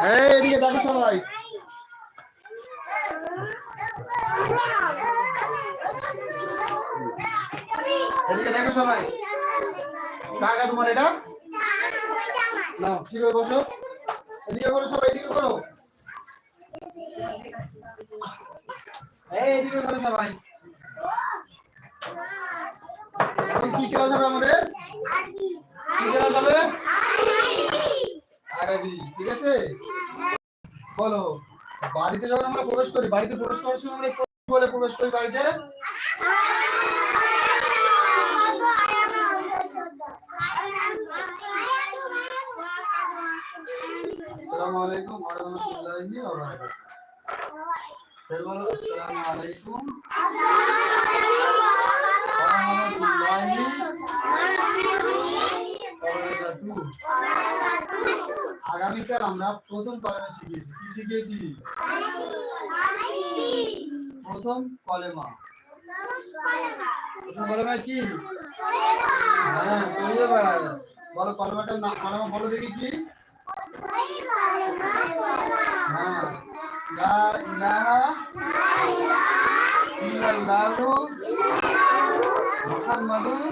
এদিকে দেখো সবাই। এদিকে দেখো সবাই। কাকা তোমার এটা? নাও ঠিক বসো? এদিকে করো সবাই, এদিকে করো। এই, এদিকে করো সবাই। কি ক্লাস হবে আমাদের? কি ক্লাস হবে? আরবি ঠিক আছে? বাড়িতে যখন আমরা প্রবেশ করি, বাড়িতে প্রবেশ করার সময় আমরা বলে প্রবেশ করি বাড়িতে। আসসালামু আলাইকুম ওয়া রাহমাতুল্লাহি ওয়া বারাকাতুহু আসসালামু আলাইকুম। ওয়া রাহমাতুল্লাহি ওয়া বারাকাতুহু আগামীকাল আমরা প্রথম কলেমা শিখিয়েছি। কি শিখিয়েছি? প্রথম কলেমা। প্রথম কলেমা কি? হ্যাঁ বলো, কলেমাটার নাম, কলেমা বলো দেখি কি? হ্যাঁ। লা মুহাম্মাদুর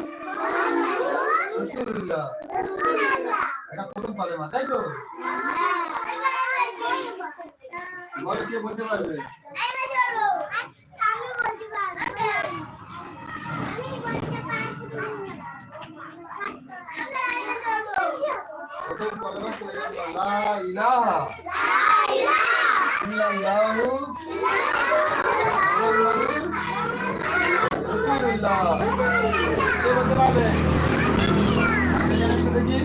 রাসূলুল্লাহ এটা প্রথম কলেমা তাই তো বলো কে বলতে পারবে প্রথম কলেমা কইলা লা ইলাহা ইল্লাল্লাহু মুহাম্মাদুর রাসূলুল্লাহ কে বলতে পারবে এখানে দেখি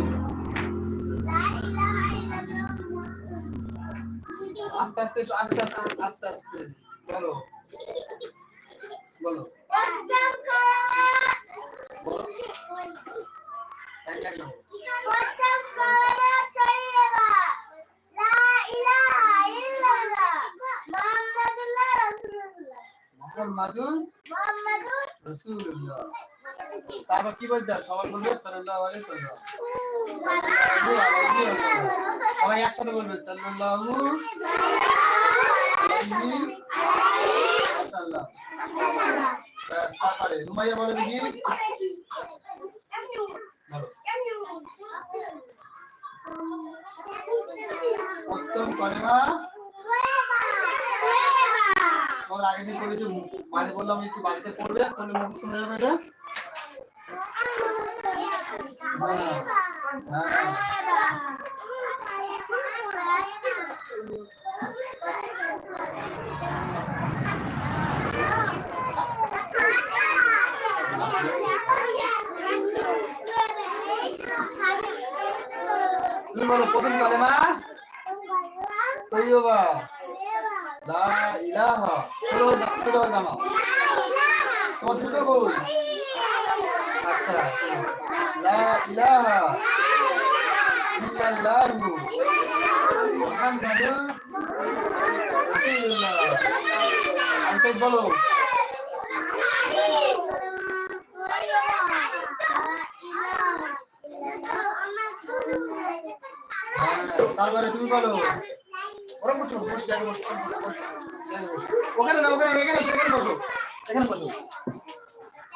আস্তে আস্তে আস্তে আস্তে আস্তে আস্তে। বলো। বলো। মুহাম্মাদুর রাসূলুল্লাহ। তারপর কি বলতে হবে? সবাই বলবে সবাই একসাথে বলবে তারপরে বলো দেখি উত্তম কলেমা তোমার আগে দিন করেছ মানে বললাম একটু বাড়িতে পড়বে মুখস্থ হয়ে যাবে এটা তুমি বলো প্রথম কলেমা? তৈয়বা। লা ইলাহা। ষোলো ষোলো জামা তোমার দুটো কই আচ্ছা ইলাহা ইল্লাল্লাহু মুহাম্মাদুর রাসূলুল্লাহ আচ্ছা বলো তারপরে তুমি বলো ওরা বসো বসো জায়গায় বসো। ওখানে না ওখানে এখানে বসো, এখানে বসো এখানে বসো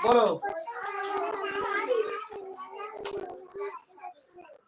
বলো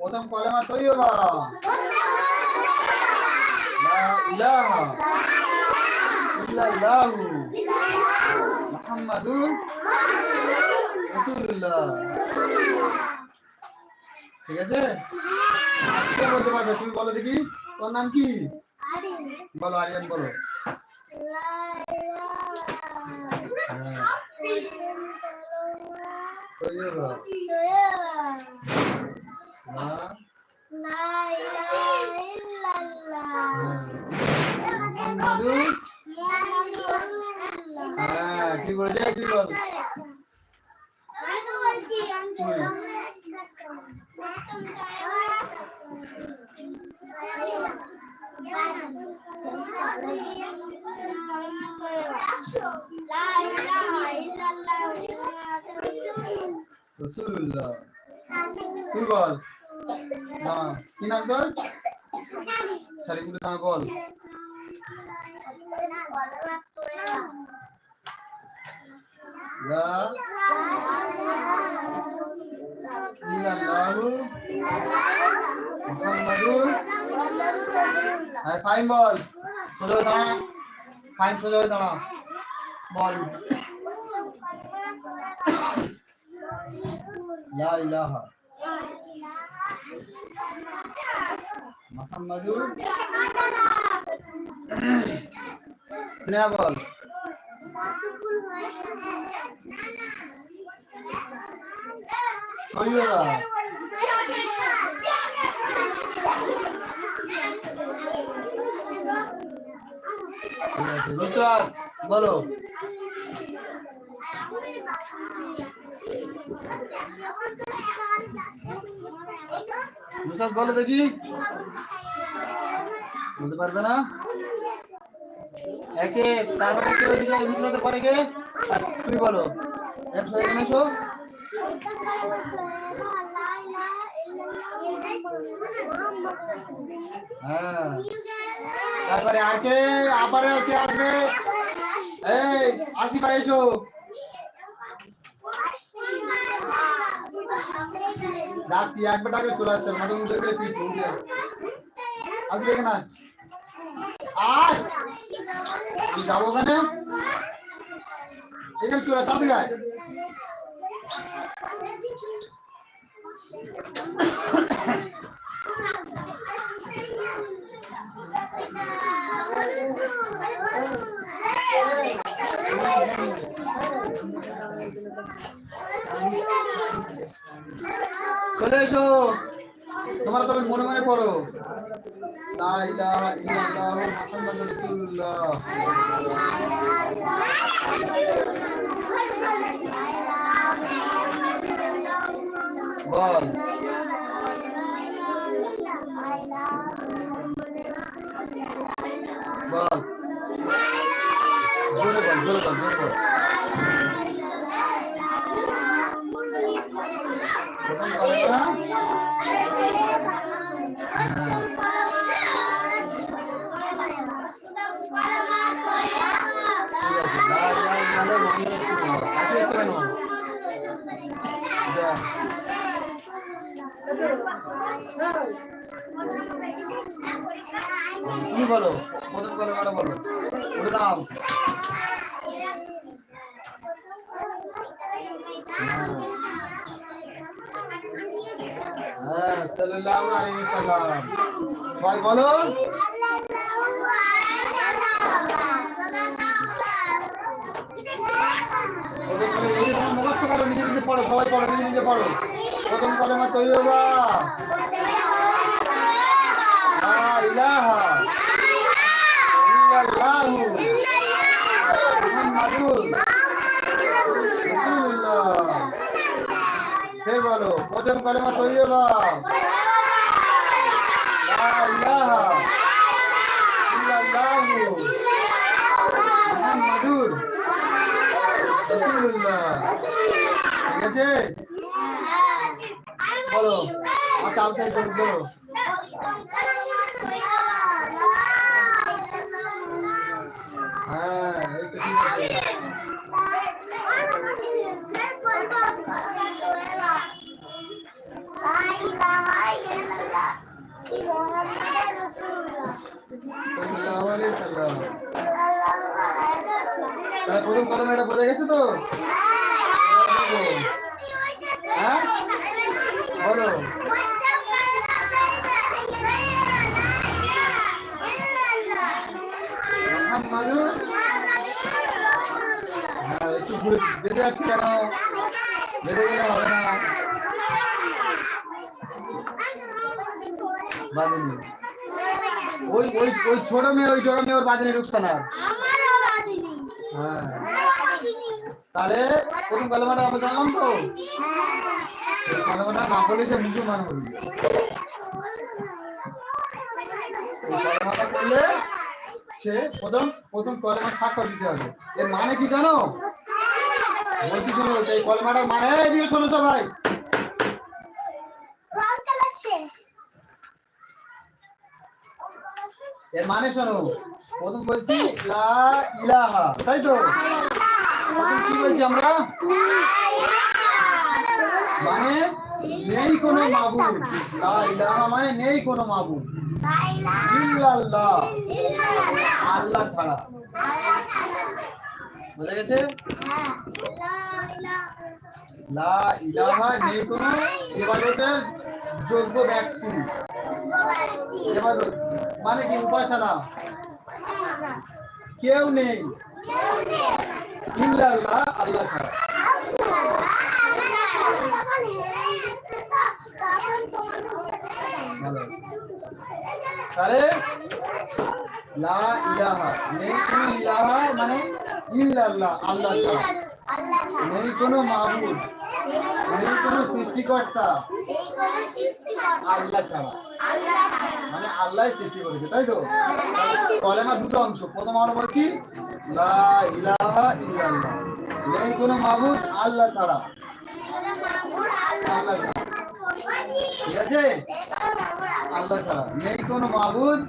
প্রথম কলেমা তৈয়বা লা ইলাহা ইল্লাল্লাহু মুহাম্মাদুর রাসূলুল্লাহ। ঠিক আছে? আচ্ছা বলতে পারবে তুমি বলো দেখি। তোর নাম কি? বলো আরিয়ান বলো। হ্যাঁ। হ্যাঁ হ্যাঁ ঠিক বলেছে? বল? রসুল্লাহ তুই বল? দাঁড়া, কি নাম তোর? শাড়িগুলো দাঁড়া বল। মুহাম্মাদুর হ্যাঁ ফাইন বল। সোজা হয়ে দাঁড়া। ফাইন সোজা হয়ে দাঁড়া। বল। লা ইলাহা। মুহাম্মাদুর স্নেহা বল। নুসরাত বলো। নুসরাত বলো দেখি। বলতে পারবে না? একে, তারপরে কে ওইদিকে নুসরাতে পরে কে? তুমি বলো। একশো এখানে হ্যাঁ। তারপরে আর কে? আবার কে আসবে? এই আসি ভাই এসো। যাচ্ছি একবার ডাকলে চলে আসতে মাথা মুখে করে পিট উঠে আসবে এখানে আয়! আমি যাব ওখানে। এখানে চলে তাড়াতাড়ি আয়। চলে এসো। তোমরা তবে মনে মনে পড়ো। বল। তুমি বলো? প্রথম কলেমাটা বলো। ওটা দাও হ্যাঁ সাল্লাল্লাহু আলাইহি সাল্লাম। সবাই বলো। মুখস্থ করো, নিজে নিজে পড়ো, সবাই পড়ো, নিজে নিজে পড়ো। প্রথম কলেমা রাসূলুল্লাহ। সে বলো প্রথম কলেমা রাসূলুল্লাহ। ঠিক আছে? বলো আচ্ছা আউটসাইড বলো হ্যাঁ এই তো ঠিক আছে সাল্লাল্লাহু আলাইহি সাল্লাম তাহলে প্রথম কলমে এটা বোঝা গেছে তো হ্যাঁ বলো মুহাম্মাদু হ্যাঁ একটু ঘুরে বেঁধে না ওই ওই ওই ছোট মেয়ে ওই ছোট মেয়ে ওর বাদিনী হ্যাঁ তাহলে প্রথম কালেমাটা জানলাম তো কালেমাটা না। সে মুসলমান সে প্রথম প্রথম কলেমা স্বাক্ষর দিতে হবে এর মানে কি জানো বলছি শোনো এই কলেমাটার মানে এদিকে শোনো সবাই। এর মানে শোনো, প্রথম বলছি লা ইলাহা, তাই তো? কি বলছি আমরা? মানে নেই কোনো মাবুদ। লা ইলাহা মানে নেই কোনো মাবুদ। ইল্লাল্লাহ। আল্লাহ ছাড়া। বুঝে গেছে যোগ্য ব্যক্তি মানে কি উপাসনা কেউ নেই ইল্লাল্লাহ আল্লাহ ছাড়া ভালো তাহলে লা ইলাহা, নেই ইলাহা মানে ইল্লাল্লাহ, আল্লাহ ছাড়া। নেই কোনো মাবুদ, নেই কোনো সৃষ্টিকর্তা, আল্লাহ ছাড়া। মানে আল্লাহ সৃষ্টি করেছে, তাই তো? কলেমা দুটো অংশ, প্রথম আমরা বলছি লা ইলাহা ইল্লাল্লাহ, নেই কোনো মাবুদ, আল্লাহ ছাড়া। আল্লাহ ছাড়া। ঠিক আছে? আল্লাহ ছাড়া। নেই কোনো মাবুদ?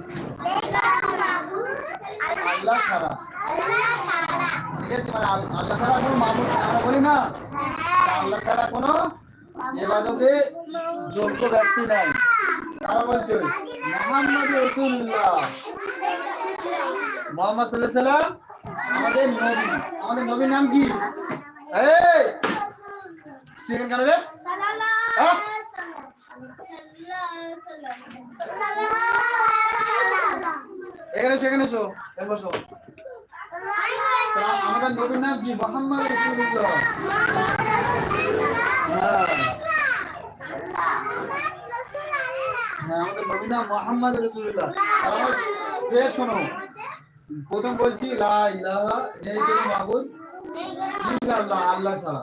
আল্লাহ ছাড়া। ঠিক আছে মানে আল- আল্লাহ ছাড়া কোনো মাবুদ আমরা বলি না? আল্লাহ ছাড়া কোনো এবাদতে যোগ্য ব্যক্তি নাই। তারা বলছে? মোহাম্মদ রসুল্লাহ মোহাম্মদ সাল্লাহ সাল্লাম আমাদের নবী। আমাদের নবীর নাম কি? এই! তুই এখানে কেন রে? হ্যাঁ? এখানে এসো এখানে এসো বসো। আমাদের নবীর নাম কি? মোহাম্মদ হ্যাঁ। হ্যাঁ আমাদের মোহাম্মদ রসুল্লাহ ফের শোনো। প্রথম বলছি, লা ইলাহা নেই কোনো আল্লাহ ছাড়া।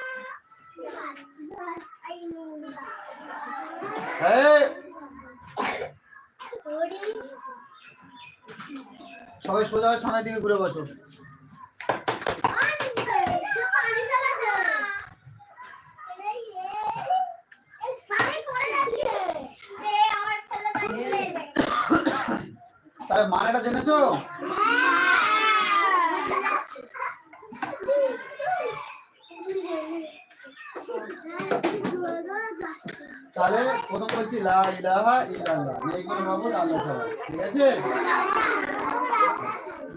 সবাই সোজা হয়ে সামনের দিকে ঘুরে বসো। তার মানেটা জেনেছো? তাহলে প্রথম বলছি লা ইলাহা ইল্লাল্লাহ। মাবুদ আল্লাহ ছাড়া। ঠিক আছে?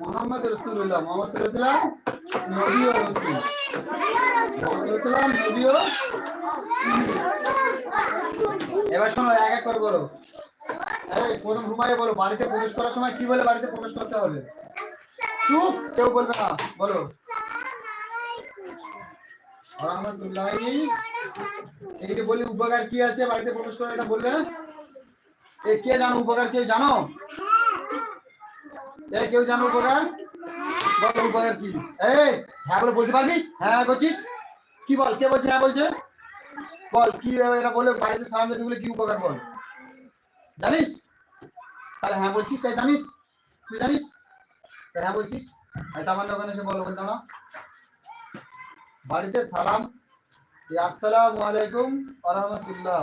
মোহাম্মদ রাসূলুল্লাহ, মোহাম্মদ আলাইহি নবী ও রাসূল। সাল্লাল্লাহু নবী ও এবার শোনো, এক এক করে বলো। এই, প্রথম ঘুমাইয়ে বলো, বাড়িতে প্রবেশ করার সময় কি বলে বাড়িতে প্রবেশ করতে হবে? চুপ, কেউ বলবে না। বলো। বলি, উপকার কি আছে? বাড়িতে প্রবেশ করে এটা বললে এ, কে জানো উপকার? কেউ জানো? এ, কেউ জানো উপকার? বল, উপকার কি? এই হ্যাঁ বলে, বলতে পারবি? হ্যাঁ করছিস? কি বল, কে বলছে? হ্যাঁ বলছে? বল, কি এটা বলে, বাড়িতে সালাম দিতে কি উপকার বল? জানিস? তাহলে হ্যাঁ বলছিস, তাই জানিস? তুই জানিস? হ্যাঁ বলছিস? তাই তামার ওখানে এসে বল, ওখানে দাঁড়া। বাড়িতে সালাম। আসসালামু আলাইকুম ওয়া রাহমাতুল্লাহ।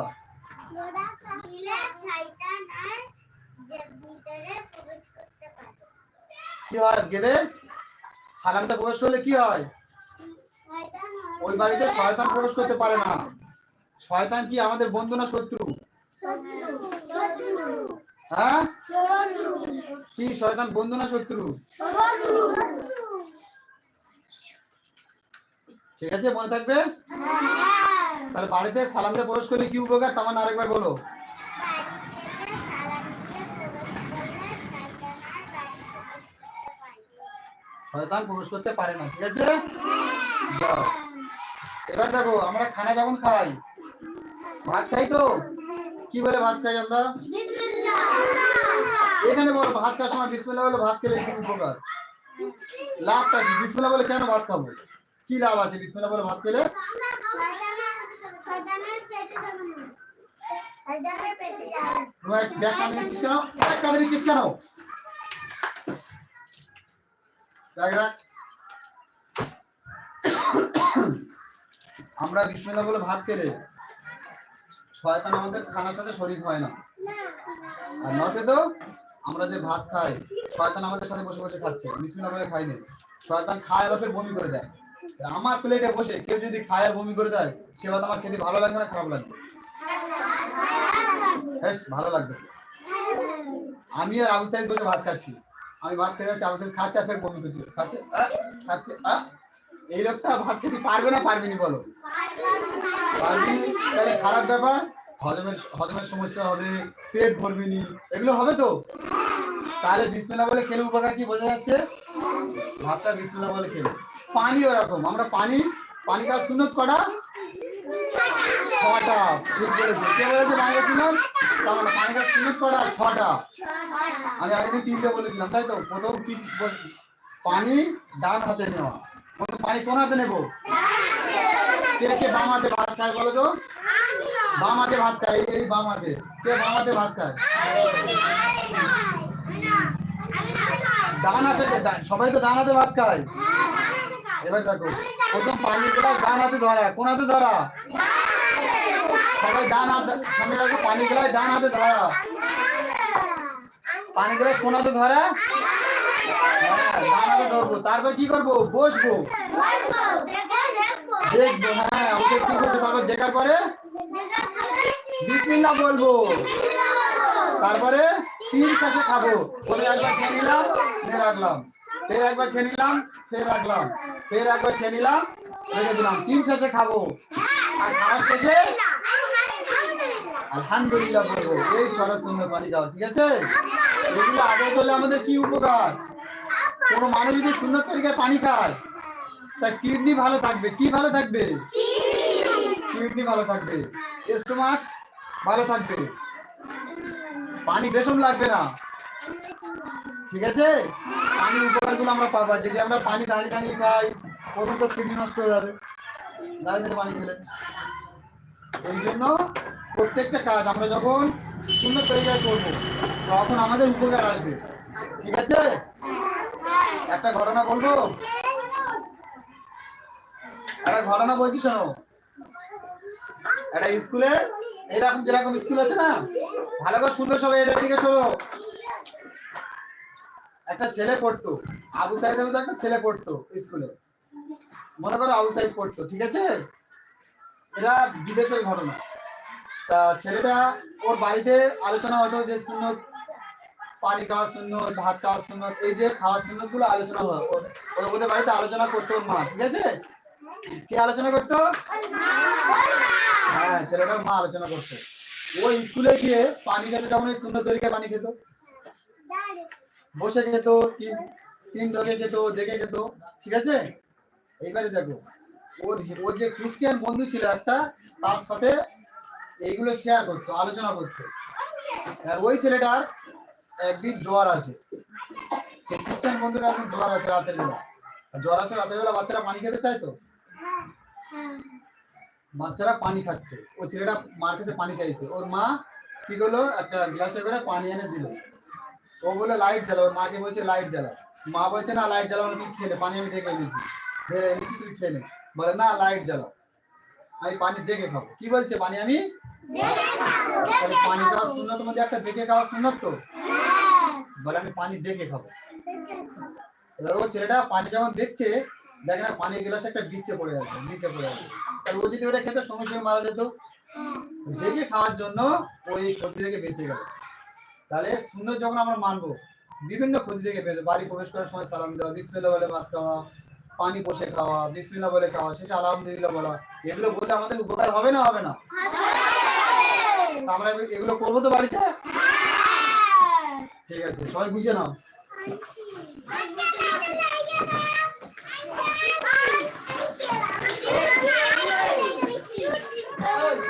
ওরা চাইলে শয়তান আর যে ভিতরে প্রবেশ করতে পারে কি হয় গেদে সালামটা প্রবেশ করলে কি হয়? ওই বাড়িতে শয়তান প্রবেশ করতে পারে না। শয়তান কি আমাদের বন্ধু না শত্রু? হ্যাঁ? কি, শয়তান বন্ধু না শত্রু? ঠিক আছে, মনে থাকবে? তাহলে বাড়িতে সালাম দিয়ে প্রবেশ করলে কি উপকার? তামান আরেকবার বলো। শয়তান প্রবেশ করতে পারে না, ঠিক আছে? এবার দেখো, আমরা খানা যখন খাই, ভাত খাই তো? কি বলে ভাত খাই আমরা? এখানে বলো, ভাত খাওয়ার সময় বিসমিল্লাহ বলে, ভাত খেলে কি উপকার? লাভটা কি? বিসমিল্লাহ বলে কেন ভাত খাব? কি লাভ আছে? বিসমিল্লাহ বলে ভাত খেলে? কেন? আমরা বিসমিল্লাহ বলে ভাত খেলে শয়তান আমাদের খানার সাথে শরীর হয় না। আর নচে তো আমরা যে ভাত খাই, শয়তান আমাদের সাথে বসে বসে খাচ্ছে। বিসমিল্লাহ বলে খাইনি শয়তান খায় আবার ফের বমি করে দেয়। আমার প্লেটে বসে কেউ যদি খায় আর বমি করে দেয়, সে ভাত আমার খেতে ভালো লাগবে না, খারাপ লাগবে? বেশ ভালো লাগবে। আমি আর আবু সাইদ বসে ভাত খাচ্ছি। আমি ভাত খেতে যাচ্ছি, আবু সাইদ খাচ্ছে আর ফের বমি করছি। খাচ্ছে? খাচ্ছে? এই লোকটা ভাত খেতে পারবে না, পারবে নি, বলো। পারবি তাহলে খারাপ ব্যাপার। হজমের হজমের সমস্যা হবে, পেট ভরবে নি। এগুলো হবে তো? তাহলে বিসমিল্লাহ বলে খেলে উপকার কি বোঝা যাচ্ছে? ভাতটা বিসমিল্লাহ বলে খেলে। পানি ওরকম। আমরা পানি পানি কাজ সুনত কটা? ছটা। ঠিক বলেছে। কে বলেছে পানি কাজ সুনত তাহলে পানি কাজ সুনত কটা? ছটা। আমি আগে তিনটে বলেছিলাম, তাই তো? প্রথম কি পানি ডান হাতে নেওয়া। প্রথম পানি কোন হাতে নেব? কে বাম হাতে ভাত খায় বলো তো? বাম হাতে ভাত খায়, এই বাম হাতে। কে বাম হাতে ভাত খায়? ডান হাতে সবাই তো ডান হাতে ভাত খায়। এবার দেখো প্রথম পানি গ্লাস ডান হাতে ধরা কোন হাতে ধরা? সবাই ডান হাতে সামনে রাখো পানি গ্লাস ডান হাতে ধরা। পানি গ্লাস কোন হাতে ধরা? হ্যাঁ, ডান হাতে ধরবো। তারপর কি করব? বসবো। দেখব হ্যাঁ ওকে কি করছে তারপর দেখার পরে? বিসমিল্লাহ বলব। তারপরে তিন শেষে খাব। ওদের একবার খেয়ে নিলাম রাখলাম। ফের একবার খেয়ে নিলাম, ফের রাখলাম, ফের একবার খেয়ে নিলাম, রেখে দিলাম। তিন শেষে খাব। আর খাওয়ার শেষে আলহামদুলিল্লাহ বলব এই ছড়া সুন্দর পানি খাও ঠিক আছে? এগুলো আগে করলে আমাদের কি উপকার? কোনো মানুষ যদি সুন্দর তরিকায় পানি খায়, তার কিডনি ভালো থাকবে। কি ভালো থাকবে? কিডনি ভালো থাকবে। স্টোমাক ভালো থাকবে। পানি বেশম লাগবে না। ঠিক আছে? পানির উপকারগুলো আমরা পাবো। যদি আমরা পানি দাঁড়িয়ে দাঁড়িয়ে খাই, প্রথম তো কিডনি নষ্ট হয়ে যাবে। দাঁড়িয়ে পানি খেলে। এই জন্য প্রত্যেকটা কাজ আমরা যখন সুন্দর তরিকায় করব, তখন আমাদের উপকার আসবে। ঠিক আছে? একটা ঘটনা বলব? একটা ঘটনা বলছি, শোনো। একটা স্কুলে, এরকম যেরকম স্কুল আছে না? ভালো করে শুনবে সবাই এটার দিকে শোনো। একটা ছেলে পড়তো, আবু সাইদের মতো একটা ছেলে পড়তো স্কুলে। মনে করো আবু সাইদ পড়তো, ঠিক আছে? এরা বিদেশের ঘটনা। তা ছেলেটা ওর বাড়িতে আলোচনা হতো যে সুন্নত, পানি খাওয়া শূন্য ভাত খাওয়া সুন্নত, এই যে খাওয়া সুন্নতগুলো আলোচনা হয় ওদের বাড়িতে আলোচনা করতো মা, ঠিক আছে? কে আলোচনা করতো? হ্যাঁ ছেলেটার মা আলোচনা করতো। ও স্কুলে গিয়ে পানি খেতে যখন ওই সুন্দর তরিকায় পানি খেত। বসে খেত তিন তিন ঢোকে খেত দেখে খেত ঠিক আছে? এইবারে দেখো, ওর ওর যে খ্রিস্টিয়ান বন্ধু ছিল একটা, তার সাথে এইগুলো শেয়ার করতো, আলোচনা করতো। আর ওই ছেলেটার একদিন জ্বর আসে সে খ্রিস্টান বন্ধুরা একদিন জ্বর আসে রাতের বেলা। জ্বর আসে রাতের বেলা, বাচ্চারা পানি খেতে চায় তো? বাচ্চারা পানি খাচ্ছে। ও ছেলেটা মার কাছে পানি চাইছে। ওর মা কি করল? একটা গ্লাসে করে পানি এনে দিল। ও বলে লাইট জ্বালা ওর মাকে বলছে লাইট জ্বালা মা বলছে না লাইট না তুমি খেয়ে নে পানি আমি দেখে এনেছি। ধরে এনেছি তুই নে বলে না লাইট জ্বালা আমি পানি দেখে খাব। কি বলছে পানি আমি তাহলে পানি খাওয়া তো তোমাদের একটা দেখে খাওয়া শুনলো তো? বলে আমি পানি দেখে খাব। এবার ও ছেলেটা পানি যখন দেখছে দেখে না পানির গ্লাসে একটা বিচে পড়ে আছে নিচে পড়ে আছে। তাহলে ও যদি ওটা খেতে সঙ্গে সঙ্গে মারা যেত? দেখে খাওয়ার জন্য ওই ক্ষতি থেকে বেঁচে গেল। তাহলে সুন্দর যখন আমরা মানবো বিভিন্ন ক্ষতি থেকে পেয়েছে বাড়ি প্রবেশ করার সময় সালাম দেওয়া বিসমিল্লা বলে ভাত খাওয়া পানি বসে খাওয়া বিসমিল্লা বলে খাওয়া শেষে আলহামদুলিল্লাহ বলা এগুলো বলে আমাদের উপকার হবে না হবে না? আমরা এগুলো করব তো বাড়িতে? ঠিক আছে সবাই বুঝে নাও। আচ্ছা।